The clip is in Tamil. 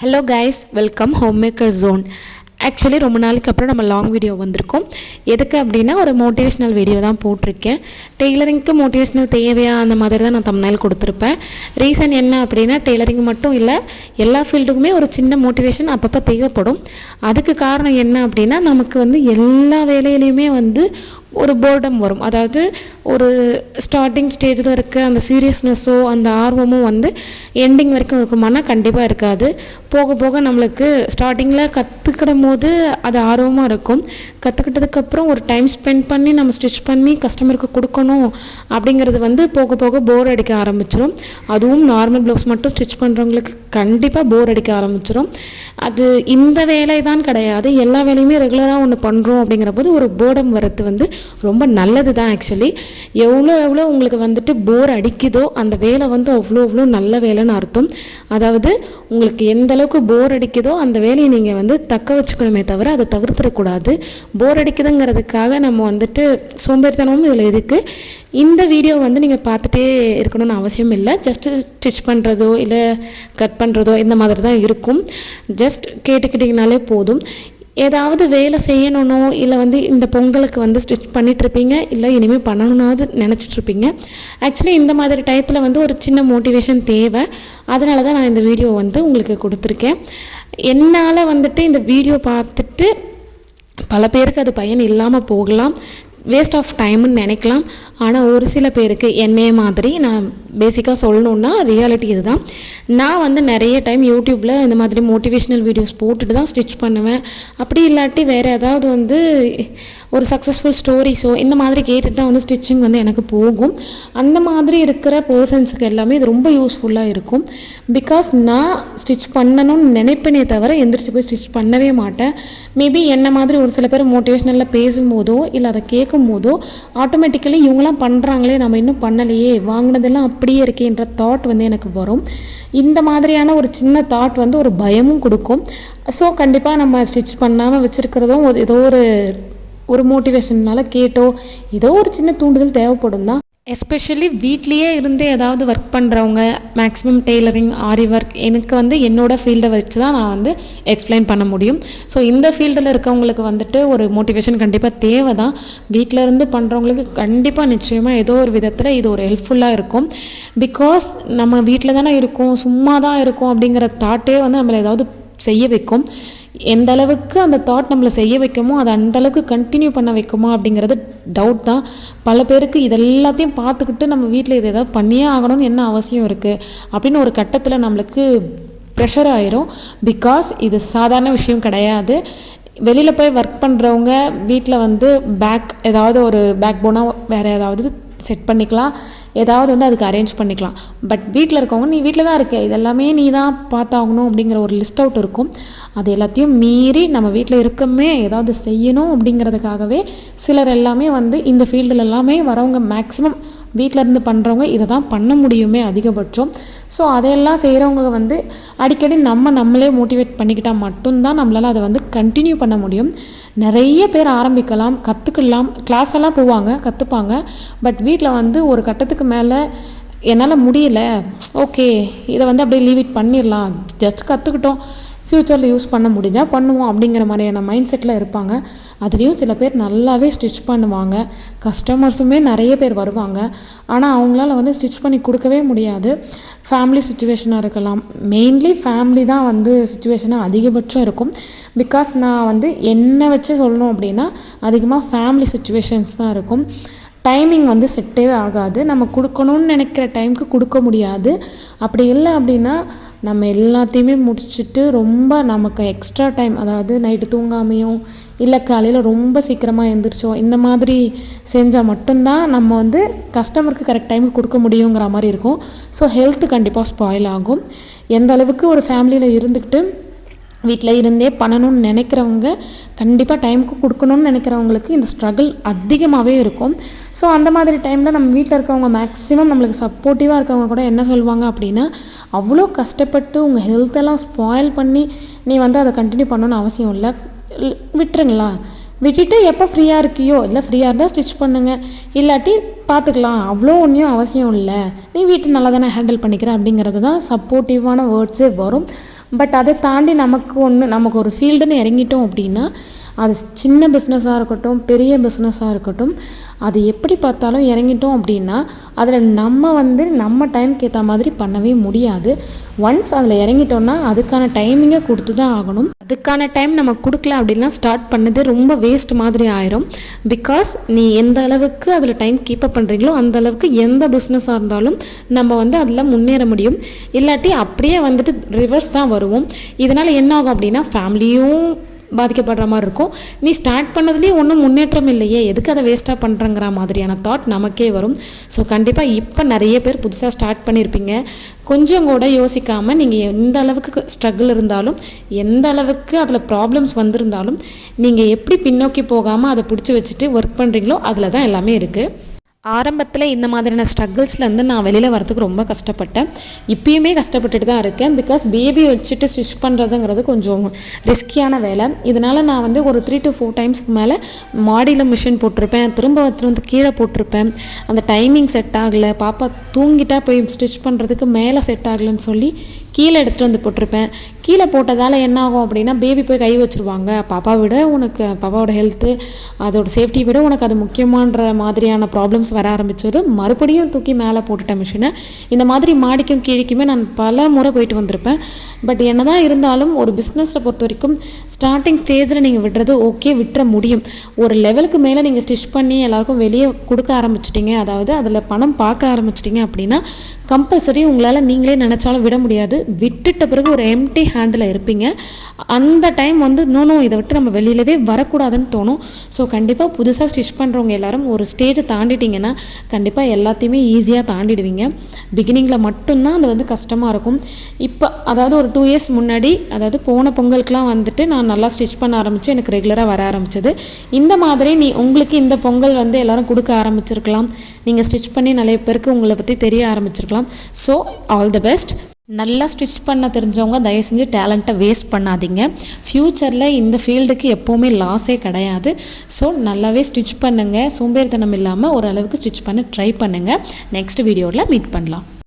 Hello guys welcome home maker zone actually ரொம்ப நாளைக்கு அப்புறம் நம்ம லாங் வீடியோ வந்திருக்கோம். எதுக்கு அப்படின்னா ஒரு மோட்டிவேஷ்னல் வீடியோ தான் போட்டிருக்கேன். டெய்லரிங்க்கு மோட்டிவேஷ்னல் தேவையா? அந்த மாதிரி தான் நான் தமிழ் கொடுத்துருப்பேன். ரீசன் என்ன அப்படின்னா டெய்லரிங் மட்டும் இல்லை எல்லா ஃபீல்டுக்குமே ஒரு சின்ன மோட்டிவேஷன் அப்பப்போ தேவைப்படும். அதுக்கு காரணம் என்ன அப்படின்னா நமக்கு வந்து எல்லா வேலையிலையுமே வந்து ஒரு போர்டம் வரும். அதாவது ஒரு ஸ்டார்டிங் ஸ்டேஜில் இருக்க அந்த சீரியஸ்னஸோ அந்த ஆர்வமும் வந்து எண்டிங் வரைக்கும் இருக்குமானா கண்டிப்பாக இருக்காது. போக போக நம்மளுக்கு ஸ்டார்டிங்கில் கற்றுக்கிடும் போது அது ஆர்வமாக இருக்கும். கற்றுக்கிட்டதுக்கப்புறம் ஒரு டைம் ஸ்பெண்ட் பண்ணி நம்ம ஸ்டிச் பண்ணி கஸ்டமருக்கு கொடுக்கணும் அப்படிங்கிறது வந்து போக போக போர் அடிக்க ஆரம்பிச்சிடும் அதுவும் நார்மல் ப்ளவுஸ் மட்டும் ஸ்டிச் பண்ணுறவங்களுக்கு கண்டிப்பாக போர் அடிக்க ஆரம்பிச்சிடும் அது இந்த வேலை தான் கிடையாது. எல்லா வேலையுமே ரெகுலராக ஒன்று பண்ணுறோம் அப்படிங்கிற போது ஒரு போர்டம் வரது வந்து ரொம்ப நல்லது தான் ஆக்சுவலி எவ்வளோ எவ்வளோ உங்களுக்கு வந்துட்டு போர் அடிக்குதோ அந்த வேலை வந்து அவ்வளோ அவ்வளோ நல்ல வேலைன்னு அர்த்தம். அதாவது உங்களுக்கு எந்த அளவுக்கு போர் அடிக்குதோ அந்த வேலையை நீங்கள் வந்து தக்க வச்சுக்கணுமே தவிர அதை தவிர்த்துடக்கூடாது. போர் அடிக்குதுங்கிறதுக்காக நம்ம வந்துட்டு சோம்பேறித்தனமும் இதில் இருக்குது இந்த வீடியோ வந்து நீங்கள் பார்த்துட்டே இருக்கணும்னு அவசியம் இல்லை. ஜஸ்ட்டு ஸ்டிச் பண்ணுறதோ இல்லை கட் பண்ணுறதோ இந்த மாதிரி தான் இருக்கும். ஜஸ்ட் கேட்டுக்கிட்டிங்கனாலே போதும். ஏதாவது வேலை செய்யணும்னோ இல்லை வந்து இந்த பொங்கலுக்கு வந்து ஸ்டிச் பண்ணிகிட்ருப்பீங்க இல்லை இனிமேல் பண்ணணுன்னாவது நினச்சிட்ருப்பீங்க ஆக்சுவலி இந்த மாதிரி டயத்தில் வந்து ஒரு சின்ன மோட்டிவேஷன் தேவை. அதனால தான் நான் இந்த வீடியோ வந்து உங்களுக்கு கொடுத்துருக்கேன். என்னால் வந்துட்டு இந்த வீடியோ பார்த்துட்டு பல பேருக்கு அது பயன் இல்லாமல் போகலாம். வேஸ்ட் ஆஃப் டைம்னு நினைக்கலாம். ஆனால் ஒரு சில பேருக்கு என்னைய மாதிரி நான் பேசிக்காக சொல்லணுன்னா ரியாலிட்டி இதுதான். நான் வந்து நிறைய டைம் யூடியூப்பில் இந்த மாதிரி மோட்டிவேஷ்னல் வீடியோஸ் போட்டுட்டு தான் ஸ்டிச் பண்ணுவேன். அப்படி இல்லாட்டி வேறு ஏதாவது வந்து ஒரு சக்ஸஸ்ஃபுல் ஸ்டோரிஸோ இந்த மாதிரி கேட்டுட்டு தான் வந்து ஸ்டிச்சிங் வந்து எனக்கு போகும். அந்த மாதிரி இருக்கிற பர்சன்ஸுக்கு எல்லாமே இது ரொம்ப யூஸ்ஃபுல்லாக இருக்கும். பிகாஸ் நான் ஸ்டிச் பண்ணணும்னு நினைப்பேனே தவிர எந்திரிச்சு போய் ஸ்டிச் பண்ணவே மாட்டேன். மேபி என்ன மாதிரி ஒரு சில பேர் மோட்டிவேஷ்னலில் பேசும்போதோ இல்லை அதை கேட்கும் போதோ ஆட்டோமேட்டிக்கலி இவங்களாம் பண்ணுறாங்களே நம்ம இன்னும் பண்ணலையே வாங்கினதெல்லாம் அப்படியே இருக்கேன்ற தாட் வந்து எனக்கு வரும். இந்த மாதிரியான ஒரு சின்ன தாட் வந்து ஒரு பயமும் கொடுக்கும். ஸோ கண்டிப்பாக நம்ம ஸ்டிச் பண்ணாமல் வச்சுருக்கிறதும் ஒரு ஏதோ ஒரு ஒரு மோட்டிவேஷன்னால கேட்டோ ஏதோ ஒரு சின்ன தூண்டுதல் தேவைப்படும் தான் எஸ்பெஷலி வீட்லேயே இருந்து ஏதாவது ஒர்க் பண்ணுறவங்க மேக்ஸிமம் டெய்லரிங் ஆரி ஒர்க் எனக்கு வந்து என்னோடய ஃபீல்டை வச்சு தான் நான் வந்து எக்ஸ்பிளைன் பண்ண முடியும். ஸோ இந்த ஃபீல்டில் இருக்கவங்களுக்கு வந்துட்டு ஒரு மோட்டிவேஷன் கண்டிப்பாக தேவை தான் வீட்டில் இருந்து பண்ணுறவங்களுக்கு கண்டிப்பாக நிச்சயமாக ஏதோ ஒரு விதத்தில் இது ஒரு ஹெல்ப்ஃபுல்லாக இருக்கும். பிகாஸ் நம்ம வீட்டில் தானே இருக்கோம் சும்மா தான் இருக்கோம் அப்படிங்கிற தாட்டே வந்து நம்மளை ஏதாவது செய்ய வைக்கும். எந்த அளவுக்கு அந்த தாட் நம்மளை செய்ய வைக்குமோ அதை அந்தளவுக்கு கண்டினியூ பண்ண வைக்குமா அப்படிங்கிறது டவுட் தான். பல பேருக்கு இதெல்லாத்தையும் பார்த்துக்கிட்டு நம்ம வீட்டில் இது ஏதாவது பண்ணியே ஆகணும்னு என்ன அவசியம் இருக்குது அப்படின்னு ஒரு கட்டத்தில் நம்மளுக்கு ப்ரெஷர் ஆயிரும். பிகாஸ் இது சாதாரண விஷயம் கிடையாது. வெளியில் போய் ஒர்க் பண்ணுறவங்க வீட்டில் வந்து பேக் ஏதாவது ஒரு பேக் போனால் வேறு ஏதாவது செட் பண்ணிக்கலாம். ஏதாவது வந்து அதுக்கு அரேஞ்ச் பண்ணிக்கலாம். பட் வீட்டில் இருக்கவங்க நீ வீட்டில் தான் இருக்க. இதெல்லாமே நீ தான் பார்த்தாகணும் அப்படிங்கிற ஒரு லிஸ்ட் அவுட் இருக்கும். அது எல்லாத்தையும் மீறி நம்ம வீட்டில் இருக்கமே ஏதாவது செய்யணும் அப்படிங்கிறதுக்காகவே சிலர் எல்லாமே வந்து இந்த ஃபீல்டில் எல்லாமே வரவங்க மேக்ஸிமம் வீட்டில் இருந்து பண்ணுறவங்க இதை தான் பண்ண முடியுமே அதிகபட்சம். ஸோ அதையெல்லாம் செய்கிறவங்க வந்து அடிக்கடி நம்ம நம்மளே மோட்டிவேட் பண்ணிக்கிட்டால் மட்டும்தான் நம்மளால் அதை வந்து கண்டினியூ பண்ண முடியும். நிறைய பேர் ஆரம்பிக்கலாம் கற்றுக்கலாம் கிளாஸ் எல்லாம் போவாங்க கற்றுப்பாங்க பட் வீட்டில் வந்து ஒரு கட்டத்துக்கு மேலே என்னால் முடியல. ஓகே இதை வந்து அப்படியே லீவ் இட் பண்ணிடலாம் ஜஸ்ட் கற்றுக்கிட்டோம் ஃப்யூச்சரில் யூஸ் பண்ண முடிஞ்சால் பண்ணுவோம் அப்படிங்கிற மாதிரியான மைண்ட் செட்டில் இருப்பாங்க. அதுலேயும் சில பேர் நல்லாவே ஸ்டிச் பண்ணுவாங்க. கஸ்டமர்ஸுமே நிறைய பேர் வருவாங்க. ஆனால் அவங்களால வந்து ஸ்டிச் பண்ணி கொடுக்கவே முடியாது. ஃபேமிலி சுச்சுவேஷனாக இருக்கலாம். மெயின்லி ஃபேமிலி தான் வந்து சுச்சுவேஷனாக அதிகபட்சம் இருக்கும். பிகாஸ் நான் வந்து என்னை வச்சு சொல்லணும் அப்படின்னா அதிகமாக ஃபேமிலி சுச்சுவேஷன்ஸ் தான் இருக்கும். டைமிங் வந்து செட்டே ஆகாது. நம்ம கொடுக்கணும்னு நினைக்கிற டைமுக்கு கொடுக்க முடியாது. அப்படி இல்லை அப்படின்னா நம்ம எல்லாத்தையுமே முடிச்சுட்டு ரொம்ப நமக்கு எக்ஸ்ட்ரா டைம் அதாவது நைட்டு தூங்காமையும் இல்லை காலையில் ரொம்ப சீக்கிரமாக எழுந்திரிச்சோம் இந்த மாதிரி செஞ்சால் மட்டும்தான் நம்ம வந்து கஸ்டமருக்கு கரெக்ட் டைமுக்கு கொடுக்க முடியுங்கிற மாதிரி இருக்கும். ஸோ ஹெல்த்து கண்டிப்பாக ஸ்பாயில் ஆகும். எந்த அளவுக்கு ஒரு ஃபேமிலியில் இருந்துக்கிட்டு வீட்டில் இருந்தே பண்ணணும்னு நினைக்கிறவங்க கண்டிப்பாக டைமுக்கு கொடுக்கணும்னு நினைக்கிறவங்களுக்கு இந்த ஸ்ட்ரகிள் அதிகமாகவே இருக்கும். ஸோ அந்த மாதிரி டைமில் நம்ம வீட்டில் இருக்கவங்க மேக்ஸிமம் நம்மளுக்கு சப்போர்ட்டிவாக இருக்கவங்க கூட என்ன சொல்லுவாங்க அப்படின்னா அவ்வளோ கஷ்டப்பட்டு உங்கள் ஹெல்த்தெல்லாம் ஸ்பாயில் பண்ணி நீ வந்து அதை கண்டினியூ பண்ணணும்னு அவசியம் இல்லை. விட்டுருங்களா? விட்டுட்டு எப்போ ஃப்ரீயாக இருக்கியோ இல்லை ஃப்ரீயாக இருந்தால் ஸ்டிச் பண்ணுங்கள் இல்லாட்டி பார்த்துக்கலாம் அவ்வளோ ஒன்றும் அவசியம் இல்லை. நீ வீட்டை நல்லா தானே ஹேண்டில் பண்ணிக்கிற அப்படிங்கிறது தான் சப்போர்ட்டிவான வேர்ட்ஸே வரும். பட் அதை தாண்டி நமக்கு ஒன்று நமக்கு ஒரு ஃபீல்டுன்னு இறங்கிட்டோம் அப்படின்னா அது சின்ன பிஸ்னஸாக இருக்கட்டும் பெரிய பிஸ்னஸாக இருக்கட்டும் அது எப்படி பார்த்தாலும் இறங்கிட்டோம் அப்படின்னா அதில் நம்ம வந்து நம்ம டைம்க்கு ஏற்ற மாதிரி பண்ணவே முடியாது. ஒன்ஸ் அதில் இறங்கிட்டோன்னா அதுக்கான டைமிங்கை கொடுத்து தான் ஆகணும். அதுக்கான டைம் நம்ம கொடுக்கல அப்படின்னா ஸ்டார்ட் பண்ணது ரொம்ப வேஸ்ட் மாதிரி ஆயிரும். பிகாஸ் நீ எந்த அளவுக்கு அதில் டைம் கீப்பப் பண்ணுறீங்களோ அந்த அளவுக்கு எந்த பிஸ்னஸாக இருந்தாலும் நம்ம வந்து அதில் முன்னேற முடியும். இல்லாட்டி அப்படியே வந்துட்டு ரிவர்ஸ் தான் வருவோம். இதனால் என்ன ஆகும் அப்படின்னா ஃபேமிலியும் பாதிக்கப்படுற மாதிரி இருக்கும். நீ ஸ்டார்ட் பண்ணதுலேயே ஒன்றும் முன்னேற்றம் இல்லையே. எதுக்கு அதை வேஸ்ட்டாக பண்ணுறங்கிற மாதிரியான தாட் நமக்கே வரும். ஸோ கண்டிப்பாக இப்போ நிறைய பேர் புதுசாக ஸ்டார்ட் பண்ணியிருப்பீங்க கொஞ்சம் கூட யோசிக்காமல் நீங்கள் எந்த அளவுக்கு ஸ்ட்ரகிள் இருந்தாலும் எந்த அளவுக்கு அதில் ப்ராப்ளம்ஸ் வந்திருந்தாலும் நீங்கள் எப்படி பின்னோக்கி போகாமல் அதை பிடிச்சி வச்சுட்டு ஒர்க் பண்ணுறீங்களோ அதில் தான் எல்லாமே இருக்குது ஆரம்பத்தில் இந்த மாதிரியான ஸ்ட்ரகிள்ஸ்லேருந்து நான் வெளியில் வரதுக்கு ரொம்ப கஷ்டப்பட்டேன். இப்பயுமே கஷ்டப்பட்டுட்டு தான் இருக்கேன். பிகாஸ் பேபி வச்சுட்டு ஸ்டிச் பண்ணுறதுங்கிறது கொஞ்சம் ரிஸ்கியான வேலை. இதனால் நான் வந்து ஒரு த்ரீ டு ஃபோர் டைம்ஸ்க்கு மேலே மாடியில் மிஷின் போட்டிருப்பேன். திரும்ப வந்து கீழே போட்டிருப்பேன். அந்த டைமிங் செட் ஆகலை. பாப்பா தூங்கிட்டா போய் ஸ்டிச் பண்ணுறதுக்கு மேலே செட் ஆகலைன்னு சொல்லி கீழே எடுத்துகிட்டு வந்து போட்டிருப்பேன். கீழே போட்டதால் என்ன ஆகும் அப்படின்னா பேபி போய் கை வச்சுருவாங்க. பாப்பா விட உனக்கு பாப்பாவோட ஹெல்த்து அதோட சேஃப்டி விட உனக்கு அது முக்கியமான்ற மாதிரியான ப்ராப்ளம்ஸ் வர ஆரம்பித்தது மறுபடியும் தூக்கி மேலே போட்டுட்டேன் மிஷினை இந்த மாதிரி மாடிக்கும் கீழிக்குமே நான் பல முறை போயிட்டு வந்திருப்பேன். பட் என்ன தான் இருந்தாலும் ஒரு பிஸ்னஸை பொறுத்த வரைக்கும் ஸ்டார்டிங் ஸ்டேஜில் நீங்கள் விடுறது ஓகே விட்டுற முடியும். ஒரு லெவலுக்கு மேலே நீங்கள் ஸ்டிச் பண்ணி எல்லாருக்கும் வெளியே கொடுக்க ஆரம்பிச்சிட்டிங்க. அதாவது அதில் பணம் பார்க்க ஆரம்பிச்சிட்டிங்க அப்படின்னா கம்பல்சரி உங்களால் நீங்களே நினச்சாலும் விட முடியாது. விட்டுட்ட பிறகு ஒரு எம்டி ஹேண்டில் இருப்பீங்க. அந்த டைம் வந்து நோ இதை விட்டு நம்ம வெளியிலவே வரக்கூடாதுன்னு தோணும். ஸோ கண்டிப்பாக புதுசாக ஸ்டிச் பண்ணுறவங்க எல்லாரும் ஒரு ஸ்டேஜை தாண்டிட்டிங்கன்னா கண்டிப்பாக எல்லாத்தையுமே ஈஸியாக தாண்டிடுவீங்க. பிகினிங்கில் மட்டும்தான் அது வந்து கஷ்டமாக இருக்கும். இப்போ அதாவது ஒரு டூ இயர்ஸ் முன்னாடி அதாவது போன பொங்கலுக்குலாம் வந்துட்டு நான் நல்லா ஸ்டிச் பண்ண ஆரம்பித்து எனக்கு ரெகுலராக வர ஆரம்பிச்சது. இந்த மாதிரி நீ உங்களுக்கு இந்த பொங்கல் வந்து எல்லாரும் கொடுக்க ஆரம்பிச்சிருக்கலாம். நீங்கள் ஸ்டிச் பண்ணி நிறைய பேருக்கு உங்களை பற்றி தெரிய ஆரம்பிச்சிருக்கலாம். ஸோ ஆல் தி பெஸ்ட் நல்லா ஸ்டிச் பண்ண தெரிஞ்சவங்க தயவு செஞ்சு டேலண்ட்டை வேஸ்ட் பண்ணாதீங்க. ஃப்யூச்சரில் இந்த ஃபீல்டுக்கு எப்போவுமே லாஸே கிடையாது. ஸோ நல்லாவே ஸ்டிச் பண்ணுங்கள் சோம்பேறித்தனம் இல்லாமல் ஓரளவுக்கு ஸ்டிச் பண்ண ட்ரை பண்ணுங்கள் நெக்ஸ்ட் வீடியோவில் மீட் பண்ணலாம்.